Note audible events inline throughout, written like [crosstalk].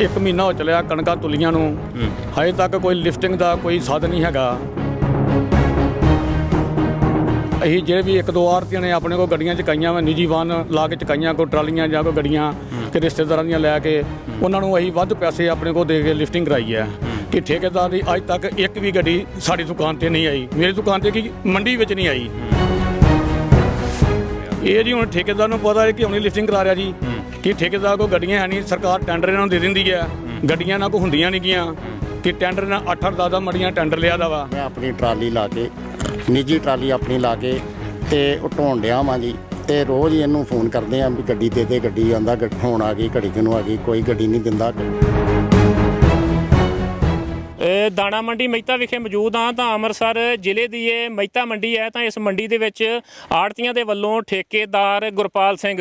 ਇੱਕ ਮਹੀਨਾ ਹੋ ਚਲਿਆ ਕਣਕਾਂ ਤੁਲੀਆਂ ਨੂੰ। ਹਜੇ ਤੱਕ ਕੋਈ ਲਿਫਟਿੰਗ ਦਾ ਕੋਈ ਸਾਧਨ ਨਹੀਂ ਹੈਗਾ। ਅਸੀਂ ਜਿਹੜੇ ਵੀ ਇੱਕ ਦੋ ਆਰਤੀਆਂ ਨੇ ਆਪਣੇ ਕੋਲ ਗੱਡੀਆਂ ਚਕਾਈਆਂ ਵਾ ਨਿੱਜੀ ਵਾਹਨ ਲਾ ਕੇ ਚਕਾਈਆਂ ਕੋਈ ਟਰਾਲੀਆਂ ਜਾਂ ਕੋਈ ਗੱਡੀਆਂ ਕਿ ਰਿਸ਼ਤੇਦਾਰਾਂ ਦੀਆਂ ਲੈ ਕੇ ਉਹਨਾਂ ਨੂੰ ਅਸੀਂ ਵੱਧ ਪੈਸੇ ਆਪਣੇ ਕੋਲ ਦੇ ਕੇ ਲਿਫਟਿੰਗ ਕਰਾਈ ਹੈ। ਕਿ ਠੇਕੇਦਾਰ ਦੀ ਅੱਜ ਤੱਕ ਇੱਕ ਵੀ ਗੱਡੀ ਸਾਡੀ ਦੁਕਾਨ ਤੇ ਨਹੀਂ ਆਈ। ਮੇਰੀ ਦੁਕਾਨ ਤੇ ਕੀ ਮੰਡੀ ਵਿੱਚ ਨਹੀਂ ਆਈ। ਇਹ ਜੀ ਹੁਣ ਠੇਕੇਦਾਰ ਨੂੰ ਪਤਾ ਹੈ ਕਿ ਹੁਣੀ ਲਿਫਟਿੰਗ ਕਰਾ ਰਿਹਾ ਜੀ। ਕਿ ਠੇਕੇਦਾਰ ਕੋ ਗੱਡੀਆਂ ਹੈ ਨਹੀਂ ਸਰਕਾਰ ਟੈਂਡਰ ਇਹਨਾਂ ਨੂੰ ਦੇ ਦਿੰਦੀ ਹੈ। ਗੱਡੀਆਂ ਨਾਲ ਕੋ ਹੁੰਦੀਆਂ ਨਹੀਂ ਗੀਆਂ। ਕਿ ਟੈਂਡਰ ਨਾਲ 8-8 10 ਮੜੀਆਂ ਟੈਂਡਰ ਲਿਆ ਦਾ ਵਾ। ਮੈਂ ਆਪਣੀ ਟਰਾਲੀ ਲਾ ਕੇ ਨਿੱਜੀ ਟਰਾਲੀ ਆਪਣੀ ਲਾ ਕੇ ਤੇ ਉਹ ਢੋਣ ਡਿਆ ਵਾਂ ਜੀ। ਤੇ ਰੋਜ਼ ਹੀ ਇਹਨੂੰ ਫੋਨ ਕਰਦੇ ਆਂ ਵੀ ਗੱਡੀ ਦੇ ਦੇ ਗੱਡੀ ਆਂਦਾ ਹੁਣ ਆ ਗਈ ਘੜੀ ਕਿਨੂੰ ਆ ਗਈ ਕੋਈ ਗੱਡੀ ਨਹੀਂ ਦਿੰਦਾ। ਦਾਣਾ ਮੰਡੀ ਮਹਿਤਾ ਵਿਖੇ ਮੌਜੂਦ ਹਾਂ ਤਾਂ ਅੰਮ੍ਰਿਤਸਰ ਜ਼ਿਲ੍ਹੇ ਦੀ ਇਹ ਮਹਿਤਾ ਮੰਡੀ ਹੈ ਤਾਂ ਇਸ ਮੰਡੀ ਦੇ ਵਿੱਚ ਆੜਤੀਆਂ ਦੇ ਵੱਲੋਂ ਠੇਕੇਦਾਰ ਗੁਰਪਾਲ ਸਿੰਘ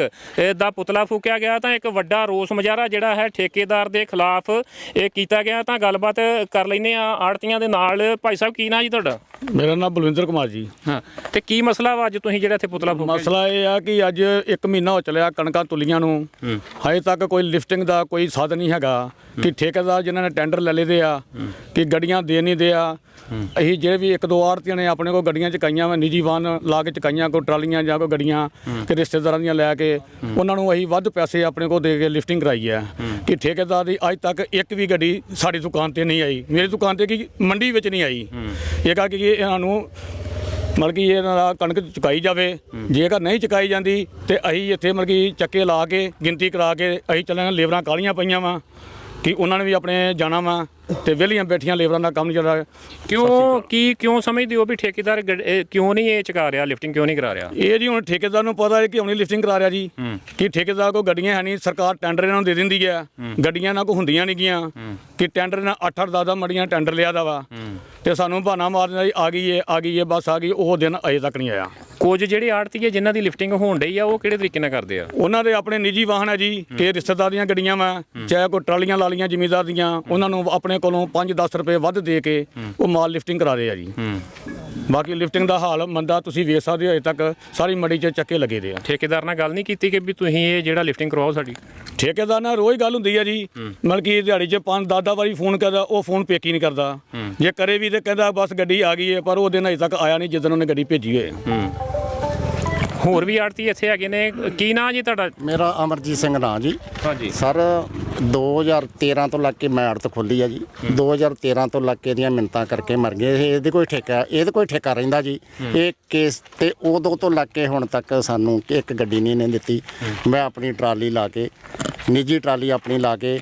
ਦਾ ਪੁਤਲਾ ਫੂਕਿਆ ਗਿਆ ਤਾਂ ਇੱਕ ਵੱਡਾ ਰੋਸ ਮੁਜ਼ਾਹਰਾ ਜਿਹੜਾ ਹੈ ਠੇਕੇਦਾਰ ਦੇ ਖਿਲਾਫ ਇਹ ਕੀਤਾ ਗਿਆ ਤਾਂ ਗੱਲਬਾਤ ਕਰ ਲੈਨੇ ਆ ਆੜਤੀਆਂ ਦੇ ਨਾਲ। ਭਾਈ ਸਾਹਿਬ ਕੀ ਨਾਂ ਜੀ ਤੁਹਾਡਾ? ਮੇਰਾ ਨਾਮ ਬਲਵਿੰਦਰ ਕੁਮਾਰ ਜੀ। ਹਾਂ ਤੇ ਕੀ ਮਸਲਾ ਵਾ ਅੱਜ ਤੁਸੀਂ ਜਿਹੜਾ ਇੱਥੇ ਪੁਤਲਾ ਫੂਕਿਆ ਮਸਲਾ ਇਹ ਆ ਕਿ ਅੱਜ ਇੱਕ ਮਹੀਨਾ ਹੋ ਚਲਿਆ ਕਣਕਾਂ ਤੁਲੀਆਂ ਨੂੰ। ਹਜੇ ਤੱਕ ਕੋਈ ਲਿਫਟਿੰਗ ਦਾ ਕੋਈ ਸਾਧਨ ਨਹੀਂ ਹੈਗਾ ਕਿ ਠੇਕੇਦਾਰ ਜਿਨ੍ਹਾਂ ਨੇ ਟੈਂਡਰ ਲੈ ਲਏ ਆ। ਕਿ ਗੱਡੀਆਂ ਦੇ ਨਹੀਂ ਦੇ ਆ ਅਸੀਂ ਜਿਹੜੇ ਵੀ ਇੱਕ ਦੋ ਆੜਤੀਆਂ ਨੇ ਆਪਣੇ ਕੋਲ ਗੱਡੀਆਂ ਚਕਾਈਆਂ ਵਾ ਨਿੱਜੀ ਵਾਹਨ ਲਾ ਕੇ ਚਕਾਈਆਂ ਕੋਈ ਟਰਾਲੀਆਂ ਜਾਂ ਕੋਈ ਗੱਡੀਆਂ ਕਿ ਰਿਸ਼ਤੇਦਾਰਾਂ ਦੀਆਂ ਲੈ ਕੇ ਉਹਨਾਂ ਨੂੰ ਅਸੀਂ ਵੱਧ ਪੈਸੇ ਆਪਣੇ ਕੋਲ ਦੇ ਕੇ ਲਿਫਟਿੰਗ ਕਰਾਈ ਹੈ। ਕਿ ਠੇਕੇਦਾਰ ਦੀ ਅੱਜ ਤੱਕ ਇੱਕ ਵੀ ਗੱਡੀ ਸਾਡੀ ਦੁਕਾਨ ਤੇ ਨਹੀਂ ਆਈ। ਮੇਰੀ ਦੁਕਾਨ ਤੇ ਕੀ ਮੰਡੀ ਵਿੱਚ ਨਹੀਂ ਆਈ। ਇਹ ਕਹਾ ਕਿ ਇਹਨਾਂ ਨੂੰ ਮਤਲਬ ਕਿ ਇਹਨਾਂ ਦਾ ਕਣਕ ਚੁਕਾਈ ਜਾਵੇ। ਜੇਕਰ ਨਹੀਂ ਚੁਕਾਈ ਜਾਂਦੀ ਤੇ ਅਸੀਂ ਇੱਥੇ ਮਤਲਬ ਕਿ ਚੱਕੇ ਲਾ ਕੇ ਗਿਣਤੀ ਕਰਾ ਕੇ ਅਸੀਂ ਚੱਲਾਂਗੇ ਲੇਬਰਾਂ ਕਾਲੀਆਂ ਪਈਆਂ ਵਾ। ਕਿ ਉਹਨਾਂ ਨੇ ਵੀ ਆਪਣੇ ਜਾਣਾ ਵਾ ਤੇ ਵਿਹਲੀਆਂ ਬੈਠੀਆਂ ਲੇਬਰਾਂ ਦਾ ਕੰਮ ਜਿਹੜਾ ਕਿਉਂ ਕੀ ਕਿਉਂ ਸਮਝਦੇ ਹੋ ਵੀ ਠੇਕੇਦਾਰ ਗੱਡ- ਇਹ ਕਿਉਂ ਨਹੀਂ ਇਹ ਚੁਕਾ ਰਿਹਾ ਲਿਫਟਿੰਗ ਕਿਉਂ ਨਹੀਂ ਕਰਾ ਰਿਹਾ? ਇਹ ਜੀ ਹੁਣ ਠੇਕੇਦਾਰ ਨੂੰ ਪਤਾ ਹੈ ਕਿ ਹੁਣੀ ਲਿਫਟਿੰਗ ਕਰਾ ਰਿਹਾ ਜੀ। ਕਿ ਠੇਕੇਦਾਰ ਕੋ ਗੱਡੀਆਂ ਹੈ ਨਹੀਂ ਸਰਕਾਰ ਟੈਂਡਰ ਇਹਨਾਂ ਨੂੰ ਦੇ ਦਿੰਦੀ ਹੈ। ਗੱਡੀਆਂ ਨਾਲ ਕੋ ਹੁੰਦੀਆਂ ਨਹੀਂ ਗੀਆਂ। ਕਿ ਟੈਂਡਰ ਨਾਲ 8-8 10 ਮੜੀਆਂ ਟੈਂਡਰ ਲਿਆ ਦਾ ਵਾ। ਤੇ ਸਾਨੂੰ ਬਹਾਨਾ ਮਾਰਨ ਦੀ ਆ ਗਈ ਏ ਆ ਗਈ ਏ ਬਸ ਆ ਗਈ ਉਹ ਦਿਨ ਅਜੇ ਤੱਕ ਨਹੀਂ ਆਇਆ। ਕੁਝ ਜਿਹੜੇ ਆੜਤੀ ਹੈ ਜਿਨ੍ਹਾਂ ਦੀ ਲਿਫਟਿੰਗ ਹੋਣ ਡਈ ਆ ਉਹ ਕਿਹੜੇ ਤਰੀਕੇ ਨਾਲ ਕਰਦੇ ਆ? ਉਹਨਾਂ ਦੇ ਆਪਣੇ ਨਿੱਜੀ ਵਾਹਨ ਹੈ ਜੀ ਕਿ ਰਿਸ਼ਤੇਦਾਰ ਦੀਆਂ ਗੱਡੀਆਂ ਵਾ ਚਾਹੇ ਕੋਈ ਟਰਾਲੀਆਂ ਲਾ ਲੀਆਂ ਜ਼ਿਮੀਂਦਾਰ ਦੀਆਂ ਉਹਨਾਂ ਨੂੰ ਆਪਣੇ ਕੋਲੋਂ 5-10 ਰੁਪਏ ਵੱਧ ਦੇ ਕੇ ਉਹ ਮਾਲ ਲਿਫਟਿੰਗ ਕਰਾ ਰਹੇ ਆ ਜੀ। ਬਾਕੀ ਲਿਫਟਿੰਗ ਦਾ ਹਾਲ ਮੰਦਾ ਤੁਸੀਂ ਵੇਖ ਸਕਦੇ ਹੋ ਅਜੇ ਤੱਕ ਸਾਰੀ ਮੰਡੀ 'ਚ ਚੱਕੇ ਲੱਗੇ ਦੇ ਆ। ਠੇਕੇਦਾਰ ਨਾਲ ਗੱਲ ਨਹੀਂ ਕੀਤੀ ਕਿ ਵੀ ਤੁਸੀਂ ਇਹ ਜਿਹੜਾ ਲਿਫਟਿੰਗ ਕਰਵਾਓ ਸਾਡੀ? ਠੇਕੇਦਾਰ ਨਾਲ ਰੋਜ਼ ਗੱਲ ਹੁੰਦੀ ਆ ਜੀ। ਮਤਲਬ ਕਿ ਦਿਹਾੜੀ 'ਚ ਪੰਜ ਦਾਦਾ ਵਾਰੀ ਫੋਨ ਕਰਦਾ ਉਹ ਫੋਨ ਪੇਕੀ ਨਹੀਂ ਕਰਦਾ। ਜੇ ਕਰੇ ਵੀ ਤੇ ਕਹਿੰਦਾ ਬਸ ਗੱਡੀ ਆ ਗਈ ਹੈ ਪਰ ਉਹ ਦਿਨ ਅਜੇ ਤੱਕ ਆਇਆ ਨਹੀਂ ਜਿੱਦਣ ਉਹਨੇ ਗੱਡੀ ਭੇਜੀ ਹੋਏ। ਹੋਰ ਵੀ ਆੜਤੀ ਇੱਥੇ ਹੈਗੇ ਨੇ? ਕੀ ਨਾਂ ਜੀ ਤੁਹਾਡਾ? ਮੇਰਾ ਅਮਰਜੀਤ ਸਿੰਘ ਨਾਂ ਜੀ। ਹਾਂਜੀ। ਸਰ 2013 ਤੋਂ ਲੱਗ ਕੇ ਮੈਂ ਅੜਤ ਖੋਲੀ ਆ ਜੀ। 2013 ਤੋਂ ਲੱਗ ਕੇ ਦੀਆਂ ਮਿੰਤਾਂ ਕਰਕੇ ਮਰ ਗਏ। ਇਹ- ਇਹਦੇ ਕੋਈ ਠੇਕਾ ਇਹਦੇ ਕੋਈ ਠੇਕਾ ਰਹਿੰਦਾ ਜੀ। ਇਹ ਕੇਸ ਤੇ ਉਦੋਂ ਤੋਂ ਲੱਗ ਕੇ ਹੁਣ ਤੱਕ ਸਾਨੂੰ ਇੱਕ ਗੱਡੀ ਨਹੀਂ ਨੇ ਦਿੱਤੀ। ਮੈਂ ਆਪਣੀ ਟਰਾਲੀ ਲਾ ਕੇ ਨਿੱਜੀ ਟਰਾਲੀ ਆਪਣੀ ਲਾ ਕੇ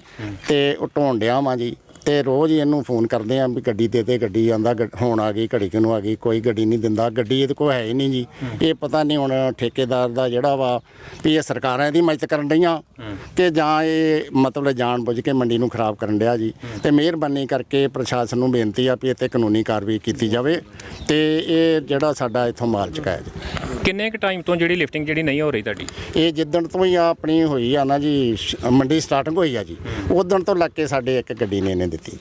ਤੇ ਢੋਣ ਡਿਆ ਵਾਂ ਜੀ। ਤੇ ਰੋਜ਼ ਹੀ ਇਹਨੂੰ ਫੋਨ ਕਰਦੇ ਆਂ ਵੀ ਗੱਡੀ ਦੇ ਦੇ ਗੱਡੀ ਆਂਦਾ ਹੁਣ ਆ ਗਈ ਘੜੀ ਕਿਨੂੰ ਆ ਗਈ ਕੋਈ ਗੱਡੀ ਨਹੀਂ ਦਿੰਦਾ ਗੱਡੀ ਇਹਦੇ ਕੋਲ ਹੈ ਹੀ ਨਹੀਂ ਜੀ। ਇਹ ਪਤਾ ਨਹੀਂ ਹੁਣ ਠੇਕੇਦਾਰ ਦਾ ਜਿਹੜਾ ਵਾ ਵੀ ਇਹ ਸਰਕਾਰਾਂ ਇਹਦੀ ਮਦਦ ਕਰਨ ਡਈਆਂ ਕਿ ਜਾਂ ਇਹ ਮਤਲਬ ਜਾਣ ਬੁੱਝ ਕੇ ਮੰਡੀ ਨੂੰ ਖਰਾਬ ਕਰਨ ਡਿਆ ਜੀ। ਤੇ ਮਿਹਰਬਾਨੀ ਕਰਕੇ ਪ੍ਰਸ਼ਾਸਨ ਨੂੰ ਬੇਨਤੀ ਆ ਵੀ ਇੱਥੇ ਕਾਨੂੰਨੀ ਕਾਰਵਾਈ ਕੀਤੀ ਜਾਵੇ ਤੇ ਇਹ ਜਿਹੜਾ ਸਾਡਾ ਇੱਥੋਂ ਮਾਲ ਚੁਕਾਇਆ ਜੀ ਕਿੰਨੇ ਕੁ ਟਾਈਮ ਤੋਂ ਜਿਹੜੀ ਲਿਫਟਿੰਗ ਜਿਹੜੀ ਨਹੀਂ ਹੋ ਰਹੀ ਤੁਹਾਡੀ? ਇਹ ਜਿੱਦਣ ਤੋਂ ਹੀ ਆਪਣੀ ਹੋਈ ਆ ਨਾ ਜੀ ਸ਼- ਮੰਡੀ ਸਟਾਰਟਿੰਗ ਹੋਈ ਆ ਜੀ ਉਦੋਂ ਤੋਂ ਲੱਗ ਕੇ ਸਾਡੇ ਇੱਕ ਗੱਡੀ ਨੇ ਇਹਨੇ ਦਿੱਤੀ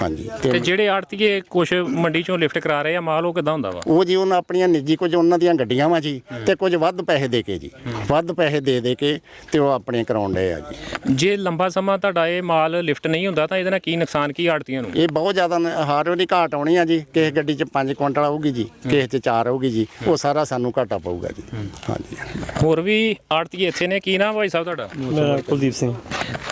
ਹਾਂਜੀ ਤੇ ਤੇ ਜਿਹੜੇ ਆੜਤੀਏ ਕੁਝ ਮੰਡੀ ਚੋਂ ਲਿਫਟ ਕਰਾ ਰਹੇ ਆ ਮਾਲ ਉਹ ਕਿਦਾਂ ਹੁੰਦਾ ਵਾ? ਉਹ ਜੀ ਉਹਨਾਂ ਆਪਣੀਆਂ ਨਿੱਜੀ ਕੁਝ ਉਹਨਾਂ ਦੀਆਂ ਗੱਡੀਆਂ ਵਾ ਜੀ ਤੇ ਕੁਝ ਵੱਧ ਪੈਸੇ ਦੇ ਕੇ ਜੀ ਵੱਧ ਪੈਸੇ ਦੇ ਦੇ ਕੇ ਤੇ ਉਹ ਆਪਣੇ ਕਰਾਉਣ ਡਏ ਆ ਜੀ। ਜੇ ਲੰਬਾ ਸਮਾਂ ਤੁਹਾਡਾ ਇਹ ਮਾਲ ਲਿਫਟ ਨਹੀਂ ਹੁੰਦਾ ਤਾਂ ਇਹਦੇ ਨਾਲ ਕੀ ਨੁਕਸਾਨ ਕੀ ਆੜਤੀਆਂ ਨੂੰ? ਇਹ ਬਹੁਤ ਜ਼ਿਆਦਾ ਨ- ਹਰ ਵਾਰੀ ਘਾਟ ਆਉਣੀ ਆ ਜੀ ਕਿਸੇ ਗੱਡੀ 'ਚ 5 ਕੁਇੰਟਲ ਆਊਗੀ ਜੀ ਕਿਸੇ 'ਚ 4 ਆਊਗੀ ਜੀ ਉਹ ਸਾਰਾ ਸਾਨੂੰ ਘਾਟਾ ਪਊਗਾ ਜੀ। ਹਾਂਜੀ। ਹੋਰ ਵੀ ਆੜਤੀਏ ਇੱਥੇ ਨੇ ਕੀ ਨਾਮ ਭਾਈ ਸਾਹਿਬ ਤੁਹਾਡਾ? ਮੇਰਾ ਕੁਲਦੀਪ ਸਿੰਘ।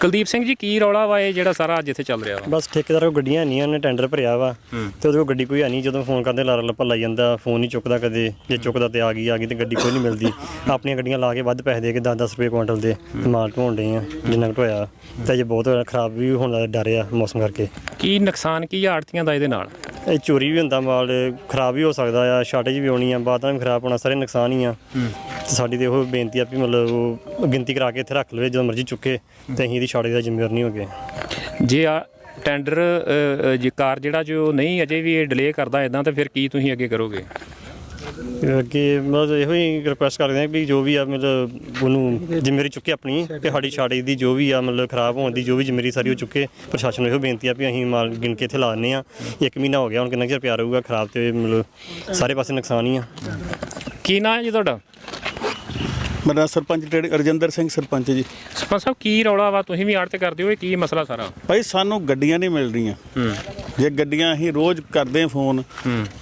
ਕੁਲਦੀਪ ਸਿੰਘ ਜੀ ਕੀ ਰੌਲਾ ਵਾ ਇਹ ਜਿਹੜਾ ਸਾਰਾ ਅੱਜ ਇੱਥੇ ਚੱਲ ਰਿਹਾ ਵਾ? ਬਸ ਠੇਕੇਦਾਰ ਕੋਲ ਗੱਡੀਆਂ ਨਹੀਂ ਉਹਨੇ ਟੈਂਡਰ ਭਰਿਆ ਵਾ। ਤੇ ਉਹਦੇ ਕੋਲ ਗੱਡੀ ਕੋਈ ਹੈ ਨਹੀਂ ਜਦੋਂ ਫੋਨ ਕਰਦੇ ਲਾਰਾ ਲੱਪਾ ਲਾਈ ਜਾਂਦਾ ਫੋਨ ਨਹੀਂ ਚੁੱਕਦਾ ਕਦੇ। ਜੇ ਚੁੱਕਦਾ ਤੇ ਆ ਗਈ ਆ ਗਈ ਤੇ ਗੱਡੀ ਕੋਈ ਨਹੀਂ ਮਿਲਦੀ। ਆਪਣੀਆਂ ਗੱਡੀਆਂ ਲਾ ਕੇ ਵੱਧ ਪੈਸੇ ਦੇ ਕੇ 10-10 ਰੁਪਏ ਕੁਇੰਟਲ ਦੇ ਮਾਲ ਢੋਣ ਡਏ ਆ ਜਿੰਨਾ ਕੁ ਢੋਇਆ। ਤੇ ਅਜੇ ਬਹੁਤ ਖਰਾਬ ਵੀ ਹੋਣ ਦਾ ਡਰ ਆ ਮੌਸਮ ਕਰਕੇ। ਕੀ ਨੁਕਸਾਨ ਕੀ ਆੜਤੀਆਂ ਦਾ ਇਹਦੇ ਨਾਲ? ਇਹ ਚੋਰੀ ਵੀ ਹੁੰਦਾ ਮਾਲ ਖਰਾਬ ਵੀ ਹੋ ਸਕਦਾ ਆ ਸ਼ਾਰਟੇਜ ਵੀ ਆਉਣੀ ਆ ਵਿੱਚ ਵੀ ਖਰਾਬ ਹੋਣਾ ਸਾਰੇ ਨੁਕਸਾਨ ਹੀ ਆ। ਤੇ ਸਾਡੀ ਤੇ ਉਹ ਬੇਨਤੀ ਆ ਵੀ ਮਤਲਬ ਉਹ ਗਿਣਤੀ ਕਰਾ ਕੇ ਇੱਥੇ ਰੱਖ ਲਵੇ ਜਦੋਂ ਮਰਜ਼ੀ ਚੁੱਕੇ ਤੇ ਅਸੀਂ ਇਹਦੀ ਸ਼ਾਰਟੇਜ ਦਾ ਜ਼ਿੰਮੇਵਾਰ ਨਹੀਂ ਹੋਗੇ। ਜੇ ਆ ਟੈਂਡਰ ਜੇ ਕਾਰ ਜਿਹੜਾ ਜੋ ਨਹੀਂ ਅਜੇ ਵੀ ਇਹ ਡਿਲੇ ਕਰਦਾ ਇਦਾਂ ਤਾਂ ਫਿਰ ਕੀ ਤੁਸੀਂ ਅੱਗੇ ਕਰੋਗੇ? ਕਿ ਮਤਲਬ ਇਹੋ ਹੀ ਰਿਕੁਐਸਟ ਕਰਦੇ ਹਾਂ ਵੀ ਜੋ ਵੀ ਆ ਮਤਲਬ ਉਹਨੂੰ ਜ਼ਿੰਮੇਵਾਰੀ ਚੁੱਕੇ ਆਪਣੀ ਤੇ ਸਾਡੀ ਛਾੜੇ ਦੀ ਜੋ ਵੀ ਆ ਮਤਲਬ ਖਰਾਬ ਹੋਣ ਦੀ ਜੋ ਵੀ ਜ਼ਿੰਮੇਵਾਰੀ ਸਾਰੀ ਉਹ ਚੁੱਕੇ ਪ੍ਰਸ਼ਾਸਨ ਨੂੰ ਇਹੋ ਬੇਨਤੀ ਆ ਵੀ ਅਸੀਂ ਮਾਲ ਗਿਣ ਕੇ ਇੱਥੇ ਲਾ ਦਿੰਦੇ ਆ। ਇੱਕ ਮਹੀਨਾ ਹੋ ਗਿਆ ਹੁਣ ਕਿੰਨਾ ਚਿਰ ਪਿਆ ਰਹੂਗਾ ਖਰਾਬ ਤੇ ਮਤਲਬ ਸਾਰੇ ਪਾਸੇ ਨੁਕਸਾਨ ਹੀ ਆ। ਕੀ ਨਾਂ ਹੈ ਜੀ ਤੁਹਾਡਾ? ਮੇਰਾ ਨਾਂ ਸਰਪੰਚ ਟ੍ਰੇਡ ਰਜਿੰਦਰ ਸਿੰਘ ਸਰਪੰਚ ਜੀ। ਸਰਪੰਚ ਸਾਹਿਬ ਕੀ ਰੌਲਾ ਵਾ? ਤੁਸੀਂ ਵੀ ਆੜਤ ਕਰਦੇ ਹੋ ਇਹ ਕੀ ਮਸਲਾ ਸਾਰਾ? ਭਾਈ ਸਾਨੂੰ ਗੱਡੀਆਂ ਨਹੀਂ ਮਿਲ ਰਹੀਆਂ। ਜੇ ਗੱਡੀਆਂ ਅਸੀਂ ਰੋਜ਼ ਕਰਦੇ ਹਾਂ ਫੋਨ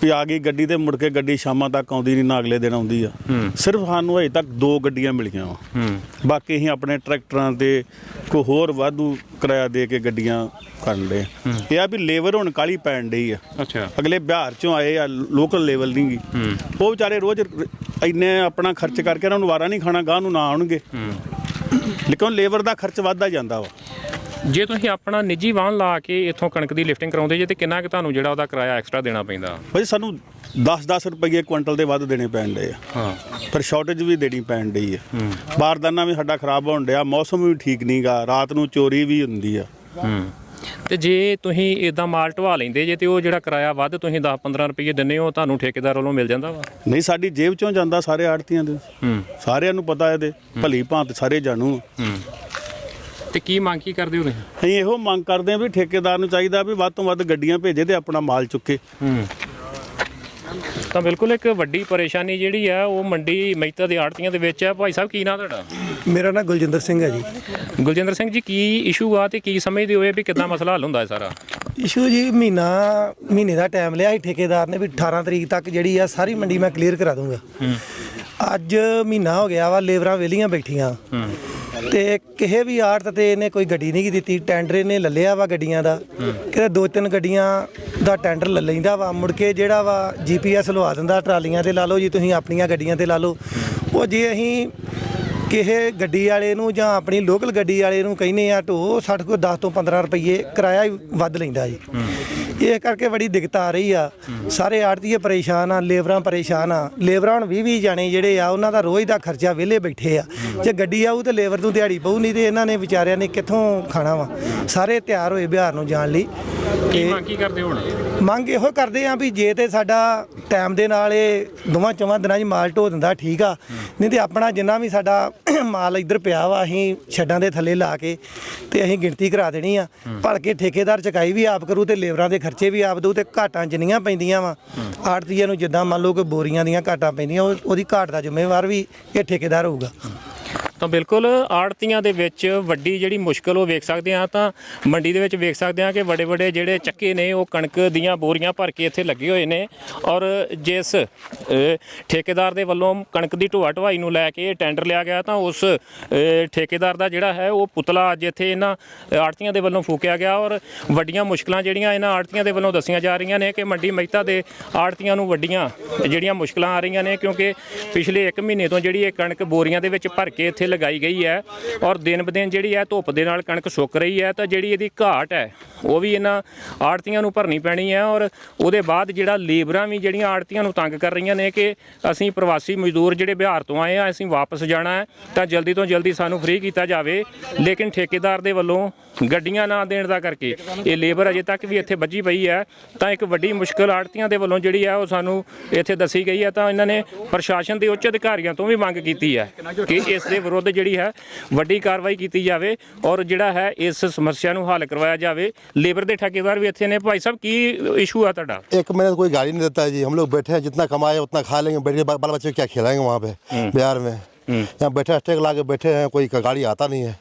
ਵੀ ਆ ਗਈ ਗੱਡੀ ਤੇ ਮੁੜ ਕੇ ਗੱਡੀ ਸ਼ਾਮਾਂ ਤੱਕ ਆਉਂਦੀ ਨਹੀਂ ਨਾ ਅਗਲੇ ਦਿਨ ਆਉਂਦੀ ਆ। ਸਿਰਫ ਸਾਨੂੰ ਅਜੇ ਤੱਕ ਦੋ ਗੱਡੀਆਂ ਮਿਲੀਆਂ ਵਾ। ਬਾਕੀ ਅਸੀਂ ਆਪਣੇ ਟਰੈਕਟਰਾਂ ਤੇ ਕੋਈ ਹੋਰ ਵਾਧੂ ਕਿਰਾਇਆ ਦੇ ਕੇ ਗੱਡੀਆਂ ਕਰਨ ਦੇ ਇਹ ਆ ਵੀ ਲੇਬਰ ਹੁਣ ਕਾਲੀ ਪੈਣ ਡਈ ਆ। ਅੱਛਾ। ਅਗਲੇ ਬਿਹਾਰ ਚੋਂ ਆਏ ਆ ਲੋਕਲ ਲੈਵਲ ਗੀ। ਉਹ ਵਿਚਾਰੇ ਰੋਜ਼ ਇੰਨੇ ਆਪਣਾ ਖਰਚ ਕਰਕੇ ਉਹਨਾਂ ਨੂੰ ਵਾਰਾ ਨਹੀਂ ਖਾਣਾ ਗਾਹ ਨੂੰ ਨਾ ਆਉਣਗੇ। ਲੇਕਿਨ ਲੇਬਰ ਦਾ ਖਰਚ ਵੱਧਦਾ ਜਾਂਦਾ ਵਾ। ਜੇ ਤੁਸੀਂ ਆਪਣਾ ਨਿੱਜੀ ਵਾਹਨ ਲਾ ਕੇ ਇੱਥੋਂ ਕਣਕ ਦੀ ਲਿਫਟਿੰਗ ਕਰਾਉਂਦੇ ਜੇ ਤੇ ਕਿੰਨਾ ਕੁ ਤੁਹਾਨੂੰ ਜਿਹੜਾ ਉਹਦਾ ਕਿਰਾਇਆ ਐਕਸਟਰਾ ਦੇਣਾ ਪੈਂਦਾ? ਭਾਈ ਸਾਨੂੰ 10-10 ਰੁਪਏ ਕੁਇੰਟਲ ਦੇ ਵੱਧ ਦੇਣੇ ਪੈਣ ਡੇ ਆ। ਹਾਂ। ਪਰ ਸ਼ਾਰਟੇਜ ਵੀ ਦੇਣੀ ਪੈਣ ਡਈ ਆ। ਬਾਰਦਾਨਾ ਵੀ ਸਾਡਾ ਖਰਾਬ ਹੋਣ ਡਿਆ ਮੌਸਮ ਵੀ ਠੀਕ ਨਹੀਂਗਾ ਰਾਤ ਨੂੰ ਚੋਰੀ ਵੀ ਹੁੰਦੀ ਆ। ਹੂੰ। ਤੇ ਜੇ ਤੁਸੀਂ ਇਦਾਂ ਮਾਲ ਢਵਾ ਲੈਂਦੇ ਜੇ ਤੇ ਉਹ ਜਿਹੜਾ ਕਿਰਾਇਆ ਵੱਧ ਤੁਸੀਂ 10-15 ਰੁਪਏ ਦਿੰਦੇ ਹੋ ਤੁਹਾਨੂੰ ਠੇਕੇਦਾਰ ਵੱਲੋਂ ਮਿਲ ਜਾਂਦਾ ਵਾ? ਨਹੀਂ ਸਾਡੀ ਜੇਬ ਚੋਂ ਜਾਂਦਾ ਸਾਰੇ ਆੜਤੀਆਂ ਦੇ। ਹੂੰ। ਸਾਰਿਆਂ ਨੂੰ ਪਤਾ ਇਹਦੇ ਭਲੀ ਭਾਂਤ ਸਾਰੇ ਜਾਣੂ। ਹੂੰ। ਤੇ ਕੀ ਮੰਗ ਕੀ ਕਰਦੇ ਹੋ ਤੁਸੀਂ? ਅਸੀਂ ਇਹੋ ਮੰਗ ਕਰਦੇ ਆ ਵੀ ਠੇਕੇਦਾਰ ਨੂੰ ਚਾਹੀਦਾ ਵੀ ਵੱਧ ਤੋਂ ਵੱਧ ਗੱਡੀਆਂ ਭੇਜੇ ਤੇ ਆਪਣਾ ਮਾਲ ਚੁੱਕੇ। ਹੂੰ। ਤਾਂ ਬਿਲਕੁਲ ਇੱਕ ਵੱਡੀ ਪਰੇਸ਼ਾਨੀ ਜਿਹੜੀ ਆ ਉਹ ਮੰਡੀ ਮਹਿਤਾ ਦੇ ਆੜਤੀਆਂ ਦੇ ਵਿੱਚ ਆ। ਭਾਈ ਸਾਹਿਬ ਕੀ ਨਾਂ ਤੁਹਾਡਾ? ਮੇਰਾ ਨਾਮ ਗੁਲਜਿੰਦਰ ਸਿੰਘ ਹੈ ਜੀ। ਗੁਲਜਿੰਦਰ ਸਿੰਘ ਜੀ ਕੀ ਇਸ਼ੂ ਆ ਤੇ ਕੀ ਸਮਝਦੇ ਹੋਏ ਵੀ ਕਿੱਦਾਂ ਮਸਲਾ ਹੱਲ ਹੁੰਦਾ ਹੈ ਸਾਰਾ? ਇਸ਼ੂ ਜੀ ਮਹੀਨਾ ਮਹੀਨੇ ਦਾ ਟਾਈਮ ਲਿਆ ਸੀ ਠੇਕੇਦਾਰ ਨੇ ਵੀ 18 ਤਰੀਕ ਤੱਕ ਜਿਹੜੀ ਆ ਸਾਰੀ ਮੰਡੀ ਮੈਂ ਕਲੀਅਰ ਕਰਾ ਦੂੰਗਾ। ਅੱਜ ਮਹੀਨਾ ਹੋ ਗਿਆ ਵਾ ਲੇਬਰਾਂ ਵਿਹਲੀਆਂ ਬੈਠੀਆਂ। ਤੇ ਕਿਸੇ ਵੀ ਆੜਤ ਤੇ ਇਹਨੇ ਕੋਈ ਗੱਡੀ ਨਹੀਂ ਦਿੱਤੀ ਟੈਂਡਰ ਇਹਨੇ ਲੱਲਿਆ ਵਾ ਗੱਡੀਆਂ ਦਾ। ਕਿਤੇ ਦੋ ਤਿੰਨ ਗੱਡੀਆਂ ਦਾ ਟੈਂਡਰ ਲੈ ਲੈਂਦਾ ਵਾ, ਮੁੜ ਕੇ ਜਿਹੜਾ ਵਾ ਜੀਪੀਐਸ ਲਵਾ ਦਿੰਦਾ, ਟਰਾਲੀਆਂ ਤੇ ਲਾ ਲਓ ਜੀ, ਤੁਸੀਂ ਆਪਣੀਆਂ ਗੱਡੀਆਂ ਤੇ ਲਾ ਲਓ। ਉਹ ਜੇ ਅਸੀਂ ਕਿਸੇ ਗੱਡੀ ਵਾਲੇ ਨੂੰ ਜਾਂ ਆਪਣੀ ਲੋਕਲ ਗੱਡੀ ਵਾਲੇ ਨੂੰ ਕਹਿੰਨੇ ਆ ਢੋ ਸਾਡੇ ਕੋਲ 10 ਤੋਂ 15 ਰੁਪਏ ਕਿਰਾਇਆ ਹੀ ਵੱਧ ਲੈਂਦਾ ਜੀ। ਇਹ ਕਰਕੇ ਬੜੀ ਦਿੱਕਤ ਆ ਰਹੀ ਆ। ਸਾਰੇ ਆੜਤੀਏ ਪਰੇਸ਼ਾਨ ਆ ਲੇਬਰਾਂ ਪਰੇਸ਼ਾਨ ਆ। ਲੇਬਰਾਂ ਹੁਣ 20 20 ਜਾਣੇ ਜਿਹੜੇ ਆ ਉਹਨਾਂ ਦਾ ਰੋਜ਼ ਦਾ ਖਰਚਾ ਵਿਹਲੇ ਬੈਠੇ ਆ। ਜੇ ਗੱਡੀ ਆਊ ਤੇ ਲੇਬਰ ਨੂੰ ਦਿਹਾੜੀ ਪਊ ਨਹੀਂ ਤੇ ਇਹਨਾਂ ਨੇ ਵਿਚਾਰਿਆਂ ਨੇ ਕਿੱਥੋਂ ਖਾਣਾ ਵਾ? ਸਾਰੇ ਤਿਆਰ ਹੋਏ ਬਿਹਾਰ ਨੂੰ ਜਾਣ ਲਈ। ਮੰਗ ਕੀ ਕਰਦੇ ਹੁਣ? ਮੰਗ ਇਹੋ ਕਰਦੇ ਆ ਵੀ ਜੇ ਤੇ ਸਾਡਾ ਟਾਈਮ ਦੇ ਨਾਲ ਇਹ ਦੋਵਾਂ ਚੌਵਾਂ ਦਿਨਾਂ 'ਚ ਮਾਲ ਢੋ ਦਿੰਦਾ ਠੀਕ ਆ। ਨਹੀਂ ਤੇ ਆਪਣਾ ਜਿੰਨਾ ਵੀ ਸਾਡਾ [clears throat] ਮਾਲ ਇੱਧਰ ਪਿਆ ਵਾ ਅਸੀਂ ਛੱਡਾਂ ਦੇ ਥੱਲੇ ਲਾ ਕੇ ਤੇ ਅਸੀਂ ਗਿਣਤੀ ਕਰਾ ਦੇਣੀ ਆ। ਭਲ ਕੇ ਠੇਕੇਦਾਰ ਚਕਾਈ ਵੀ ਆਪ ਕਰੂ ਤੇ ਲੇਬਰਾਂ ਦੇ ਖਰਚੇ ਵੀ ਆਪ ਦਊ ਤੇ ਘਾਟਾਂ ਜਿੰਨੀਆਂ ਪੈਂਦੀਆਂ ਵਾ। ਆੜਤੀਆਂ ਨੂੰ ਜਿੱਦਾਂ ਮੰਨ ਲਓ ਕਿ ਬੋਰੀਆਂ ਦੀਆਂ ਘਾਟਾਂ ਪੈਂਦੀਆਂ ਉਹ- ਉਹਦੀ ਘਾਟ ਦਾ ਜ਼ਿੰਮੇਵਾਰ ਵੀ ਇਹ ਠੇਕੇਦਾਰ ਹੋਊਗਾ। ਤਾਂ ਬਿਲਕੁਲ ਆੜਤੀਆਂ ਦੇ ਵਿੱਚ ਵੱਡੀ ਜਿਹੜੀ ਮੁਸ਼ਕਲ ਉਹ ਵੇਖ ਸਕਦੇ ਆ ਤਾਂ ਮੰਡੀ ਦੇ ਵਿੱਚ ਵੇਖ ਸਕਦੇ ਆ ਕਿ ਵੱਡੇ ਵੱਡੇ ਜਿਹੜੇ ਚੱਕੇ ਨੇ ਉਹ ਕਣਕ ਦੀਆਂ ਬੋਰੀਆਂ ਭਰ ਕੇ ਇੱਥੇ ਲੱਗੇ ਹੋਏ ਨੇ ਔਰ ਜਿਸ ਠੇਕੇਦਾਰ ਦੇ ਵੱਲੋਂ ਕਣਕ ਦੀ ਢੋਆ ਢਵਾਈ ਨੂੰ ਲੈ ਕੇ ਟੈਂਡਰ ਲਿਆ ਗਿਆ ਤਾਂ ਉਸ ਠੇਕੇਦਾਰ ਦਾ ਜਿਹੜਾ ਹੈ ਉਹ ਪੁਤਲਾ ਅੱਜ ਇੱਥੇ ਇਹਨਾਂ ਆੜਤੀਆਂ ਦੇ ਵੱਲੋਂ ਫੂਕਿਆ ਗਿਆ ਔਰ ਵੱਡੀਆਂ ਮੁਸ਼ਕਲਾਂ ਜਿਹੜੀਆਂ ਇਹਨਾਂ ਆੜਤੀਆਂ ਦੇ ਵੱਲੋਂ ਦੱਸੀਆਂ ਜਾ ਰਹੀਆਂ ਨੇ ਕਿ ਮੰਡੀ ਮਹਿਤਾ ਦੇ ਆੜਤੀਆਂ ਨੂੰ ਵੱਡੀਆਂ ਜਿਹੜੀਆਂ ਮੁਸ਼ਕਲਾਂ ਆ ਰਹੀਆਂ ਨੇ ਕਿਉਂਕਿ ਪਿਛਲੇ 1 ਮਹੀਨੇ ਤੋਂ ਜਿਹੜੀ ਇਹ ਕਣਕ ਬੋਰੀਆਂ ਦੇ ਵਿੱਚ ਭਰ ਕੇ ਇੱਥੇ ਲਗਾਈ ਗਈ ਹੈ ਔਰ ਦਿਨ ਬਦਿਨ ਜਿਹੜੀ ਹੈ ਧੁੱਪ ਦੇ ਨਾਲ ਕਣਕ ਸੁੱਕ ਰਹੀ ਹੈ ਤਾਂ ਜਿਹੜੀ ਇਹਦੀ ਘਾਟ ਹੈ, ਉਹ ਵੀ ਇਹਨਾਂ ਆੜਤੀਆਂ ਨੂੰ ਭਰਨੀ ਪੈਣੀ ਹੈ ਔਰ ਉਹਦੇ ਬਾਅਦ ਜਿਹੜਾ ਲੇਬਰਾਂ ਵੀ ਜਿਹੜੀਆਂ ਆੜਤੀਆਂ ਨੂੰ ਤੰਗ ਕਰ ਰਹੀਆਂ ਨੇ ਕਿ ਅਸੀਂ ਪ੍ਰਵਾਸੀ ਮਜ਼ਦੂਰ ਜਿਹੜੇ ਬਿਹਾਰ ਤੋਂ ਆਏ ਆ, ਅਸੀਂ ਵਾਪਸ ਜਾਣਾ ਹੈ ਤਾਂ ਜਲਦੀ ਤੋਂ ਜਲਦੀ ਸਾਨੂੰ ਫ੍ਰੀ ਕੀਤਾ ਜਾਵੇ। ਲੇਕਿਨ ਠੇਕੇਦਾਰ ਦੇ ਵੱਲੋਂ ਗੱਡੀਆਂ ਨਾ ਦੇਣ ਦਾ ਕਰਕੇ ਇਹ ਲੇਬਰ ਅਜੇ ਤੱਕ ਵੀ ਇੱਥੇ ਵੱਜੀ ਪਈ ਹੈ ਤਾਂ ਇੱਕ ਵੱਡੀ ਮੁਸ਼ਕਲ ਆੜਤੀਆਂ ਦੇ ਵੱਲੋਂ ਜਿਹੜੀ ਹੈ ਉਹ ਸਾਨੂੰ ਇੱਥੇ ਦੱਸੀ ਗਈ ਹੈ ਤਾਂ ਇਹਨਾਂ ਨੇ ਪ੍ਰਸ਼ਾਸਨ ਦੇ ਉੱਚ ਅਧਿਕਾਰੀਆਂ ਤੋਂ ਵੀ ਮੰਗ ਕੀਤੀ ਹੈ ਕਿ ਇਸ ਦੇ ਵਿਰੁੱਧ ਜਿਹੜੀ ਹੈ ਵੱਡੀ ਕਾਰਵਾਈ ਕੀਤੀ ਜਾਵੇ ਔਰ ਜਿਹੜਾ ਹੈ ਇਸ ਸਮੱਸਿਆ ਨੂੰ ਹੱਲ ਕਰਵਾਇਆ ਜਾਵੇ ਲੇਬਰ ਦੇ ਠੇਕੇਦਾਰ ਵੀ ਇੱਥੇ ਨੇ ਭਾਈ ਸਾਹਿਬ ਕੀ ਇਸ਼ੂ ਆ ਤੁਹਾਡਾ एक महीने तो कोई गाड़ी नहीं देता है जी हम लोग बैठे हैं जितना कमाए उतना खा लेंगे बैठ के बा- बाल बच्चे को क्या खिलाएंगे वहाँ पे बिहार में यहाँ बैठे स्टेक ला के बैठे हैं कोई गाड़ी आता नहीं है